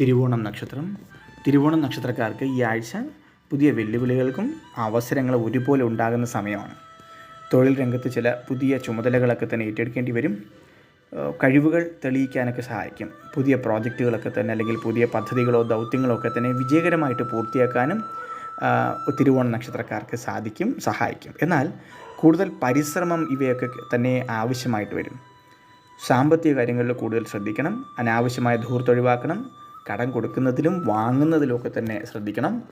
തിരുവോണം നക്ഷത്രം. തിരുവോണം നക്ഷത്രക്കാർക്ക് ഈ ആഴ്ച പുതിയ വെല്ലുവിളികൾക്കും അവസരങ്ങൾ ഒരുപോലെ ഉണ്ടാകുന്ന സമയമാണ്. തൊഴിൽ രംഗത്ത് ചില പുതിയ ചുമതലകളൊക്കെ തന്നെ ഏറ്റെടുക്കേണ്ടി വരും. കഴിവുകൾ തെളിയിക്കാനൊക്കെ സഹായിക്കും. പുതിയ പ്രോജക്റ്റുകളൊക്കെ തന്നെ അല്ലെങ്കിൽ പുതിയ പദ്ധതികളോ ദൗത്യങ്ങളോ ഒക്കെ തന്നെ വിജയകരമായിട്ട് പൂർത്തിയാക്കാനും തിരുവോണ നക്ഷത്രക്കാർക്ക് സാധിക്കും സഹായിക്കും. എന്നാൽ കൂടുതൽ പരിശ്രമം ഇവയൊക്കെ തന്നെ ആവശ്യമായിട്ട് വരും. സാമ്പത്തിക കാര്യങ്ങളിൽ കൂടുതൽ ശ്രദ്ധിക്കണം. അനാവശ്യമായ ധൂർത്ത് ഒഴിവാക്കണം. കടം കൊടുക്കുന്നതിലും വാങ്ങുന്നതിലുമൊക്കെ തന്നെ ശ്രദ്ധിക്കണം.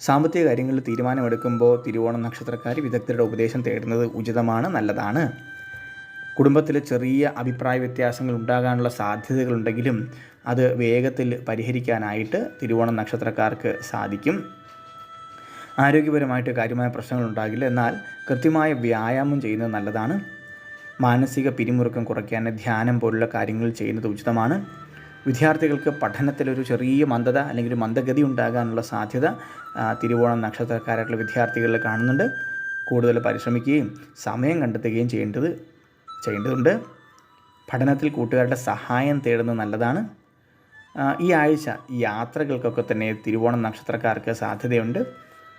സാമ്പത്തിക കാര്യങ്ങളിൽ തീരുമാനമെടുക്കുമ്പോൾ തിരുവോണം നക്ഷത്രക്കാർ വിദഗ്ധരുടെ ഉപദേശം തേടുന്നത് ഉചിതമാണ് നല്ലതാണ്. കുടുംബത്തിൽ ചെറിയ അഭിപ്രായ വ്യത്യാസങ്ങൾ ഉണ്ടാകാനുള്ള സാധ്യതകളുണ്ടെങ്കിലും അത് വേഗത്തിൽ പരിഹരിക്കാനായിട്ട് തിരുവോണം നക്ഷത്രക്കാർക്ക് സാധിക്കും. ആരോഗ്യപരമായിട്ട് കാര്യമായ പ്രശ്നങ്ങൾ ഉണ്ടാകില്ല എന്നാൽ കൃത്യമായ വ്യായാമം ചെയ്യുന്നത് നല്ലതാണ്. മാനസിക പിരിമുറുക്കം കുറയ്ക്കാൻ ധ്യാനം പോലുള്ള കാര്യങ്ങൾ ചെയ്യുന്നത് ഉചിതമാണ്. വിദ്യാർത്ഥികൾക്ക് പഠനത്തിലൊരു ചെറിയ മന്ദത അല്ലെങ്കിൽ ഒരു മന്ദഗതി ഉണ്ടാകാനുള്ള സാധ്യത തിരുവോണം നക്ഷത്രക്കാരായിട്ടുള്ള വിദ്യാർത്ഥികളിൽ കാണുന്നുണ്ട്. കൂടുതൽ പരിശ്രമിക്കുകയും സമയം കണ്ടെത്തുകയും ചെയ്യേണ്ടത് ചെയ്യേണ്ടതുണ്ട്. പഠനത്തിൽ കൂട്ടുകാരുടെ സഹായം തേടുന്നത് നല്ലതാണ്. ഈ ആഴ്ച യാത്രകൾക്കൊക്കെ തന്നെ തിരുവോണം നക്ഷത്രക്കാർക്ക് സാധ്യതയുണ്ട്.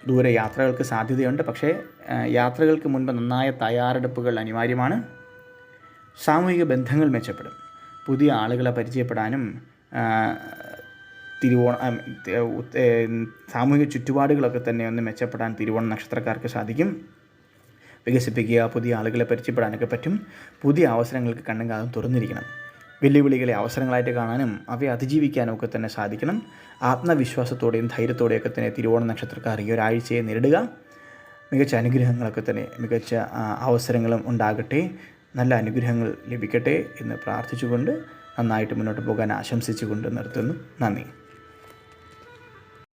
ദൂരെ യാത്രകൾക്ക് സാധ്യതയുണ്ട്. പക്ഷേ യാത്രകൾക്ക് മുൻപ് നന്നായ തയ്യാറെടുപ്പുകൾ അനിവാര്യമാണ്. സാമൂഹിക ബന്ധങ്ങൾ മെച്ചപ്പെടും. പുതിയ ആളുകളെ പരിചയപ്പെടാനും തിരുവോണ സാമൂഹിക ചുറ്റുപാടുകളൊക്കെ തന്നെ ഒന്ന് മെച്ചപ്പെടാൻ തിരുവോണ നക്ഷത്രക്കാർക്ക് സാധിക്കും. വികസിപ്പിക്കുക പുതിയ ആളുകളെ പരിചയപ്പെടാനൊക്കെ പറ്റും. പുതിയ അവസരങ്ങൾക്ക് കണ്ണും കാതും തുറന്നിരിക്കണം. വെല്ലുവിളികളെ അവസരങ്ങളായിട്ട് കാണാനും അവയെ അതിജീവിക്കാനും ഒക്കെ തന്നെ സാധിക്കണം. ആത്മവിശ്വാസത്തോടെയും ധൈര്യത്തോടെയൊക്കെ തന്നെ തിരുവോണ നക്ഷത്രക്കാർ ഈ ഒരാഴ്ചയെ നേരിടുക. മികച്ച അനുഗ്രഹങ്ങളൊക്കെ തന്നെ മികച്ച അവസരങ്ങളും ഉണ്ടാകട്ടെ. നല്ല അനുഗ്രഹങ്ങൾ ലഭിക്കട്ടെ എന്ന് പ്രാർത്ഥിച്ചുകൊണ്ട് നന്നായിട്ട് മുന്നോട്ട് പോകാൻ ആശംസിച്ചുകൊണ്ട് നിർത്തുന്നു. നന്ദി.